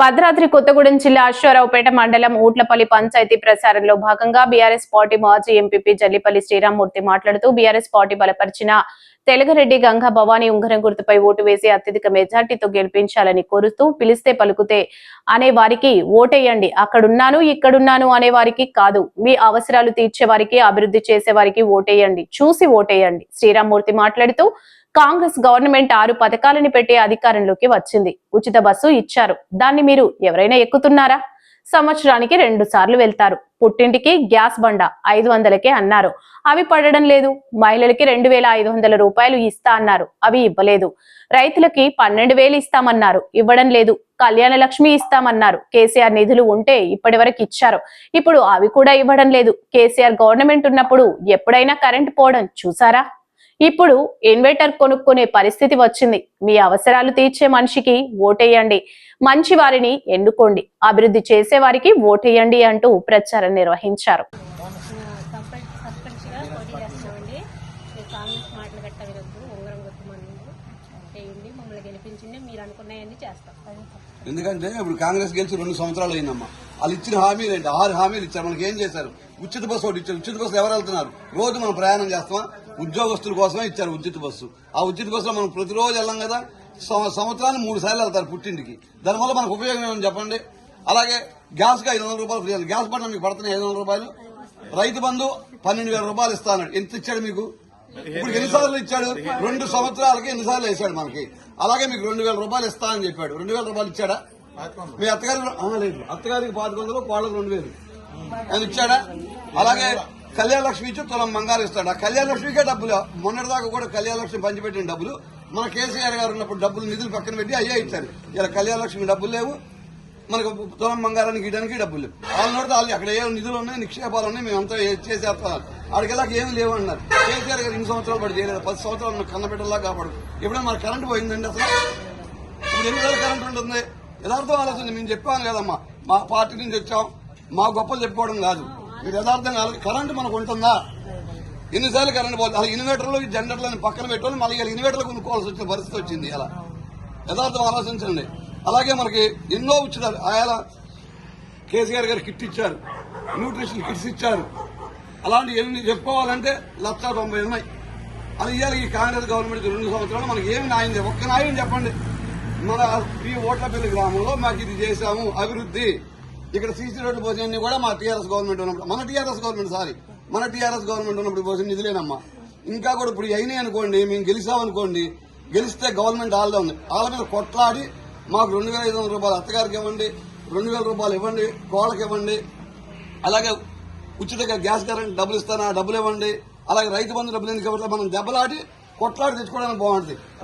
భద్రాద్రి కొత్తగూడెం జిల్లా అశ్వారావుపేట మండలం ఊట్లపల్లి పంచాయతీ ప్రచారంలో భాగంగా బీఆర్ఎస్ పార్టీ మాజీ ఎంపీపీ జల్లిపల్లి శ్రీరామ్మూర్తి మాట్లాడుతూ బీఆర్ఎస్ పార్టీ బలపరిచిన తెలగరెడ్డి గంగా భవానీ ఉంగరం గుర్తుపై ఓటు వేసి అత్యధిక మెజార్టీతో గెలిపించాలని కోరుతూ పిలిస్తే పలుకుతే అనే వారికి ఓటేయండి. అక్కడున్నాను ఇక్కడున్నాను అనే వారికి కాదు. మీ అవసరాలు తీర్చే వారికి అభివృద్ధి చేసే వారికి ఓటేయండి. చూసి ఓటేయండి. శ్రీరామ్మూర్తి మాట్లాడుతూ కాంగ్రెస్ గవర్నమెంట్ ఆరు పథకాలను పెట్టి అధికారంలోకి వచ్చింది. ఉచిత బస్సు ఇచ్చారు. దాన్ని మీరు ఎవరైనా ఎక్కుతున్నారా? సంవత్సరానికి రెండు సార్లు వెళ్తారు. పుట్టింటికి గ్యాస్ బండ ఐదు వందలకే అన్నారు. అవి పడడం లేదు. మహిళలకి రెండు వేల ఐదు వందల రూపాయలు ఇస్తా అన్నారు. అవి ఇవ్వలేదు. రైతులకి పన్నెండు వేలు ఇస్తామన్నారు. ఇవ్వడం లేదు. కళ్యాణ లక్ష్మి ఇస్తామన్నారు. కేసీఆర్ నిధులు ఉంటే ఇప్పటి వరకు ఇచ్చారు. ఇప్పుడు అవి కూడా ఇవ్వడం లేదు. కేసీఆర్ గవర్నమెంట్ ఉన్నప్పుడు ఎప్పుడైనా కరెంట్ పోవడం చూసారా? ఇప్పుడు ఇన్వర్టర్ కొనుక్కునే పరిస్థితి వచ్చింది. మీ అవసరాలు తీర్చే మనిషికి ఓటేయండి. మంచి వారిని ఎన్నుకోండి. అభివృద్ధి చేసే వారికి ఓటేయండి అంటూ ప్రచారం నిర్వహించారు. ఎందుకంటే ఇప్పుడు కాంగ్రెస్ గెలిచి రెండు సంవత్సరాలు అయిందమ్మా. వాళ్ళు ఇచ్చిన హామీలు ఏంటి? ఆరు హామీలు ఇచ్చారు. మనకి ఏం చేశారు? ఉచిత బస్సు ఒకటి ఇచ్చారు. ఉచిత బస్సు ఎవరు వెళ్తున్నారు? రోజు మనం ప్రయాణం చేస్తామా? ఉద్యోగస్తుల కోసమే ఇచ్చారు ఉచిత బస్సు. ఆ ఉచిత బస్సులో మనం ప్రతిరోజు వెళ్ళాం కదా సం- సంవత్సరానికి మూడు సార్లు వెళ్తారు పుట్టింటికి. దానివల్ల మనకు ఉపయోగం ఏమని చెప్పండి? అలాగే గ్యాస్కి ఐదు వందల రూపాయలు ఫ్రీ గ్యాస్ బండ మీకు పడుతున్నాయి ఐదు వందల రూపాయలు. రైతు బంధు పన్నెండు వేల రూపాయలు ఇస్తాను ఎంత ఇచ్చాడు మీకు? ఇప్పుడు ఎన్నిసార్లు ఇచ్చాడు? రెండు సంవత్సరాలకి ఎన్నిసార్లు వేసాడు మనకి? అలాగే మీకు రెండు వేల రూపాయలు ఇస్తా అని చెప్పాడు. రెండు వేల రూపాయలు ఇచ్చాడా? మీ అత్తగారికి లేదు. అత్తగారికి పాతిక వందలు కోళ్ళకు రెండు వేలు. ఆయన ఇచ్చాడా? అలాగే కళ్యాణ లక్ష్మి ఇచ్చి తులం బంగారు ఇస్తాడు. ఆ కళ్యాణ లక్ష్మికే డబ్బులు. మొన్నటిదాకా కూడా కళ్యాణ లక్ష్మి పంచిపెట్టిన డబ్బులు. మన కేసీఆర్ గారు ఉన్నప్పుడు డబ్బులు నిధులు పక్కన పెట్టి అయ్యే ఇచ్చారు. ఇలా కళ్యాణ లక్ష్మి డబ్బులు లేవు. మనకు తులం బంగారానికి ఇవ్వడానికి డబ్బులు లేవు. వాళ్ళు నోడితే వాళ్ళు అక్కడ ఏ నిధులు ఉన్నాయి నిక్షేపాలు ఉన్నాయి మేమంతా చేసేస్తాం. అక్కడికి ఏమి లేవు అన్నారు. కేసీఆర్ గారు ఇన్ని సంవత్సరాలు పడి చేయలేదు. పది సంవత్సరాలు మన కన్నబిడ్డలా కాపాడు. ఎప్పుడైనా మన కరెంట్ పోయిందండి అసలు? ఇప్పుడు ఎన్ని రోజులు కరెంట్ ఉంటుంది? యథార్థం ఆలోచన మేము చెప్పాం కదమ్మా. మా పార్టీ నుంచి వచ్చాం. మా గొప్పలు చెప్పుకోవడం కాదు. మీరు యథార్థం కాదు కరెంట్ మనకు ఉంటుందా? ఎన్నిసార్లు కరెంట్ పోతుంది? అలా ఇన్వర్టర్లు జనరేటర్లను పక్కన పెట్టుకొని మళ్ళీ ఇలా ఇన్వర్టర్లు కొనుక్కోవాల్సి వచ్చిన పరిస్థితి వచ్చింది అలా యథార్థం ఆలోచించండి. అలాగే మనకి ఎన్నో ఉచితాలు ఆయన కేసీఆర్ గారు కిట్ ఇచ్చారు. న్యూట్రిషన్ కిట్స్ ఇచ్చారు. అలాంటి ఎన్ని చెప్పుకోవాలంటే లక్ష తొంభై ఉన్నాయి. అది ఇవాళ ఈ కాంగ్రెస్ గవర్నమెంట్ రెండు సంవత్సరాలు మనకి ఏమి న్యాయం ఒక్క న్యాయం చెప్పండి. మన ఈ ఓట్లపల్లి గ్రామంలో మాకు ఇది చేశాము అభివృద్ధి. ఇక్కడ సీసీ రోడ్డు పోసినన్ని కూడా మా టీఆర్ఎస్ గవర్నమెంట్ ఉన్నప్పుడు మన టీఆర్ఎస్ గవర్నమెంట్ సారీ మన టీఆర్ఎస్ గవర్నమెంట్ ఉన్నప్పుడు పోసిన నిధులేనమ్మా. ఇంకా కూడా ఇప్పుడు అయినాయి అనుకోండి మేము గెలిచామనుకోండి గెలిస్తే గవర్నమెంట్ వాళ్ళదే ఉంది. వాళ్ళ మీద కొట్లాడి మాకు రెండు వేల ఐదు వందల రూపాయలు అత్తగారికి ఇవ్వండి రెండు వేల రూపాయలు ఇవ్వండి కోళ్ళకి ఇవ్వండి అలాగే ఉచితంగా గ్యాస్ కరెంట్ డబ్బులు ఇస్తాను ఆ డబ్బులు ఇవ్వండి అలాగే రైతు బంధు డబ్బులు ఎందుకు ఇవ్వట్లేదు మనం దెబ్బలాడి కొట్లాడి తెచ్చుకోవడానికి బాగుంటుంది.